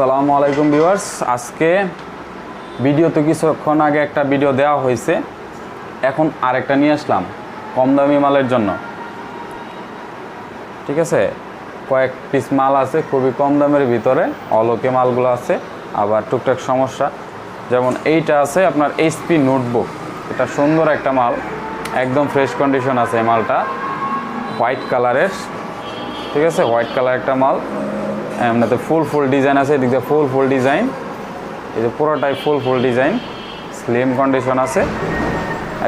সালামু আলাইকুম ভিউয়ার্স। আজকে ভিডিওতে কিছুক্ষণ আগে একটা ভিডিও দেওয়া হয়েছে। এখন আরেকটা নিয়ে আসলাম কম দামি মালের জন্য। ঠিক আছে? কয়েক পিস মাল আছে খুবই কম দামের ভিতরে অলোকে মালগুলো আছে, আবার টুকটাক সমস্যা। যেমন এইটা আছে আপনার এইচপি নোটবুক এটা সুন্দর একটা মাল, একদম ফ্রেশ কন্ডিশন আছে এই মালটা। হোয়াইট কালারের ঠিক আছে? হোয়াইট কালার একটা মাল। এমনিতে ফুল ফুল ডিজাইন আছে, এদিক ফুল ফুল ডিজাইন এই যে পুরোটাই full full design slim condition আছে।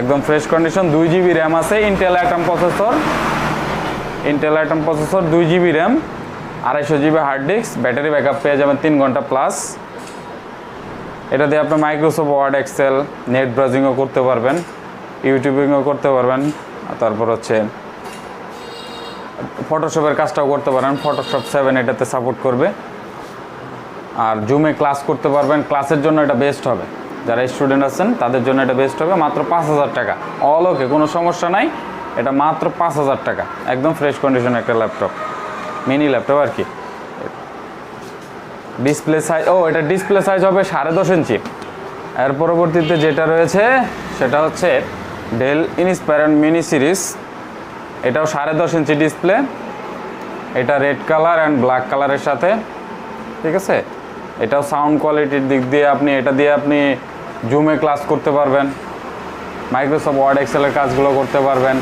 একদম ফ্রেশ কন্ডিশন দুই জিবি র্যাম আছে Intel Atom processor Intel Atom processor দুই জিবি র্যাম আড়াইশো GB hard disk battery backup পেয়ে যাবেন তিন ঘণ্টা প্লাস এটা দিয়ে আপনি মাইক্রোসফট ওয়ার্ড এক্সেল নেট ব্রাউজিংও করতে পারবেন ইউটিউবিংও করতে পারবেন তারপর হচ্ছে ফটোশপের কাজটাও করতে পারেন। ফটোশপ সেভেন এটাতে সাপোর্ট করবে। আর জুমে ক্লাস করতে পারবেন। ক্লাসের জন্য এটা বেস্ট হবে। যারা স্টুডেন্ট আছেন, তাদের জন্য এটা বেস্ট হবে। মাত্র পাঁচ হাজার টাকা। অল ওকে কোনো সমস্যা নাই। এটা মাত্র পাঁচ হাজার টাকা। একদম ফ্রেশ কন্ডিশন একটা ল্যাপটপ মিনি ল্যাপটপ আর কি। ডিসপ্লে সাইজ ও, এটা ডিসপ্লে সাইজ হবে সাড়ে দশ ইঞ্চি। এর পরবর্তীতে যেটা রয়েছে, সেটা হচ্ছে ডেল ইনস্পায়ার মিনি সিরিজ এটাও সাড়ে দশ ইঞ্চি ডিসপ্লে এটা রেড কালার অ্যান্ড ব্ল্যাক কালারের সাথে। ঠিক আছে? এটাও সাউন্ড কোয়ালিটির দিক দিয়ে আপনি, এটা দিয়ে আপনি জুমে ক্লাস করতে পারবেন। মাইক্রোসফট ওয়ার্ড এক্সেলের কাজগুলো করতে পারবেন।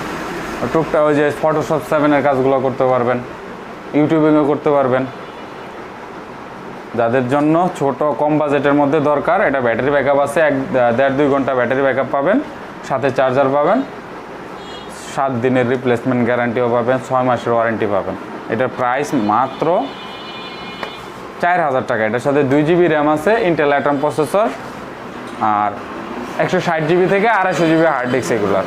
টুকটাক ওই যে ফটোশপ সেভেনের কাজগুলো করতে পারবেন। ইউটিউবিংও করতে পারবেন। যাদের জন্য ছোট, কম বাজেটের মধ্যে দরকার, এটা ব্যাটারি ব্যাকআপ আছে। এক, দেড়, দুই ঘণ্টা ব্যাটারি ব্যাকআপ পাবেন। সাথে চার্জার পাবেন। সাত দিনের রিপ্লেসমেন্ট গ্যারান্টিও পাবেন, ছয় মাসের ওয়ারেন্টি পাবেন। এটার প্রাইস মাত্র চার হাজার টাকা। এটার সাথে দুই জিবি র্যাম আছে ইন্টেল অ্যাটম প্রসেসর আর একশো ষাট জিবি থেকে আড়াইশো জিবি হার্ড ডিস্ক এগুলার।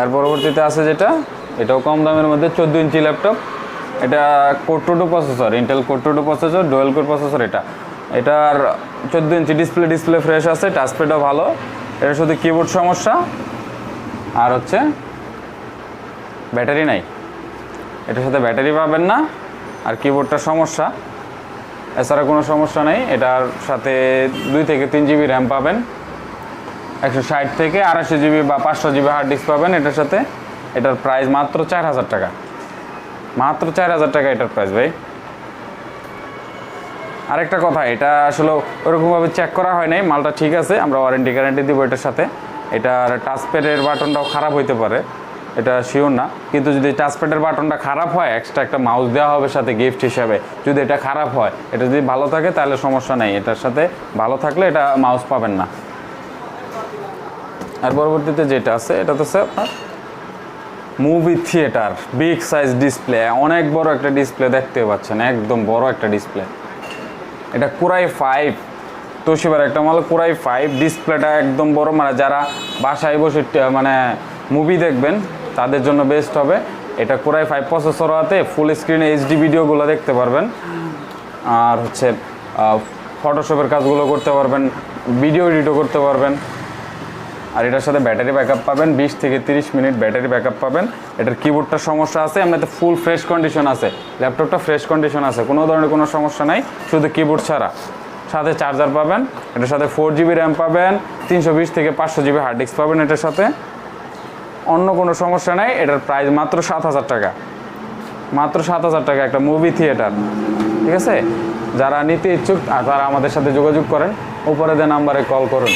আর পরবর্তীতে আছে যেটা, এটাও কম দামের মধ্যে, চোদ্দ ইঞ্চি ল্যাপটপ এটা core two duo processor Intel core two duo processor dual core processor এটা। এটার চোদ্দ ইঞ্চি ডিসপ্লে ডিসপ্লে ফ্রেশ আছে টাচপ্যাডও ভালো। এটা শুধু কিবোর্ড সমস্যা আর হচ্ছে ব্যাটারি নাই। এটার সাথে ব্যাটারি পাবেন না। আর কিবোর্ডটার সমস্যা। এছাড়া কোনো সমস্যা নেই। এটার সাথে দুই থেকে তিন জিবি র্যাম পাবেন। একশো ষাট থেকে আড়াইশো জিবি বা পাঁচশো জিবি হার্ড ডিস্ক পাবেন এটার সাথে। এটার প্রাইস মাত্র চার হাজার টাকা। মাত্র চার হাজার টাকা এটার প্রাইস ভাই। আরেকটা কথা, এটা আসলে ওরকমভাবে চেক করা হয় নাই। মালটা ঠিক আছে, আমরা ওয়ারেন্টি গ্যারান্টি দিব এটার সাথে। এটার টাচপ্যাডের বাটনটাও খারাপ হইতে পারে, এটা শিওর না। কিন্তু যদি টাচপ্যাডের বাটনটা খারাপ হয় এক্সট্রা একটা মাউস দেওয়া হবে সাথে গিফট হিসাবে। যদি এটা খারাপ হয়, এটা যদি ভালো থাকে, তাহলে সমস্যা নেই। এটার সাথে ভালো থাকলে এটা মাউস পাবেন না। আর পরবর্তীতে যেটা আছে, এটা তো আপনার movie theatre big size display অনেক বড় একটা ডিসপ্লে দেখতে পাচ্ছেন, একদম বড় একটা ডিসপ্লে এটা কুরাই ফাইভ তোশিবার একটা মাল কুরাই ফাইভ ডিসপ্লেটা একদম বড়। মানে যারা বাসায় বসে মানে মুভি দেখবেন, তাদের জন্য বেস্ট হবে। এটা কুরাই ফাইভ প্রসেসর হাতে ফুল স্ক্রিনে এইচডি ভিডিওগুলো দেখতে পারবেন। আর হচ্ছে ফটোশপের কাজগুলো করতে পারবেন ভিডিও এডিটও করতে পারবেন। আর এটার সাথে ব্যাটারি ব্যাকআপ পাবেন, বিশ থেকে তিরিশ মিনিট ব্যাটারি ব্যাকআপ পাবেন। এটার কিবোর্ডটার সমস্যা আছে, এমনিতে ফুল ফ্রেশ কন্ডিশন আছে। ল্যাপটপটা ফ্রেশ কন্ডিশন আছে, কোনো ধরনের কোনো সমস্যা নাই। শুধু কিবোর্ড ছাড়া। সাথে চার্জার পাবেন, এটার সাথে ফোর জিবি র্যাম পাবেন, তিনশো বিশ থেকে পাঁচশো জিবি হার্ড ডিস্ক পাবেন এটার সাথে। অন্য কোনো সমস্যা নেই, এটার প্রাইস মাত্র সাত হাজার টাকা। মাত্র সাত হাজার টাকা একটা মুভি থিয়েটার ঠিক আছে? যারা নিতে ইচ্ছুক তারা আমাদের সাথে যোগাযোগ করেন, উপরে দেওয়া নাম্বারে কল করুন।